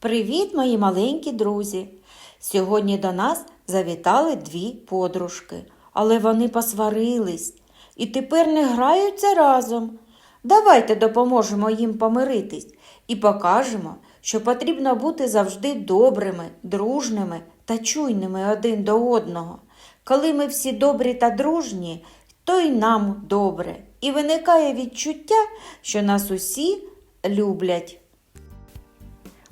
Привіт, мої маленькі друзі! Сьогодні до нас завітали дві подружки, але вони посварились і тепер не граються разом. Давайте допоможемо їм помиритись і покажемо, що потрібно бути завжди добрими, дружними та чуйними один до одного. Коли ми всі добрі та дружні, то й нам добре, і виникає відчуття, що нас усі люблять.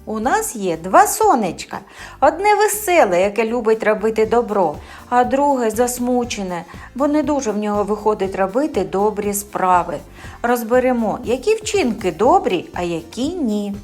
У нас є два сонечка. Одне веселе, яке любить робити добро, а друге засмучене, бо не дуже в нього виходить робити добрі справи. Розберемо, які вчинки добрі, а які ні.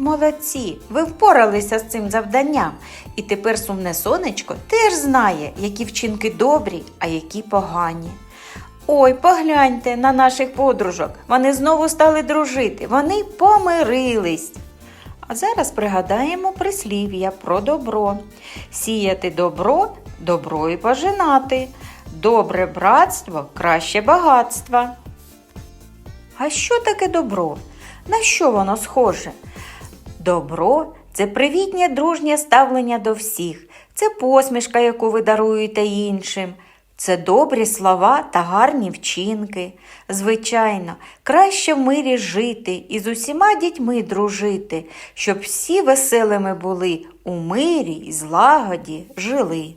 Молодці, ви впоралися з цим завданням, і тепер сумне сонечко теж знає, які вчинки добрі, а які погані. Ой, погляньте на наших подружок. Вони знову стали дружити, вони помирились. А зараз пригадаємо прислів'я про добро. Сіяти добро, добро і пожинати. Добре братство краще багатства. А що таке добро? На що воно схоже? Добро це привітнє дружнє ставлення до всіх, це посмішка, яку ви даруєте іншим. Це добрі слова та гарні вчинки. Звичайно, краще в мирі жити і з усіма дітьми дружити, щоб всі веселими були, у мирі й злагоді жили.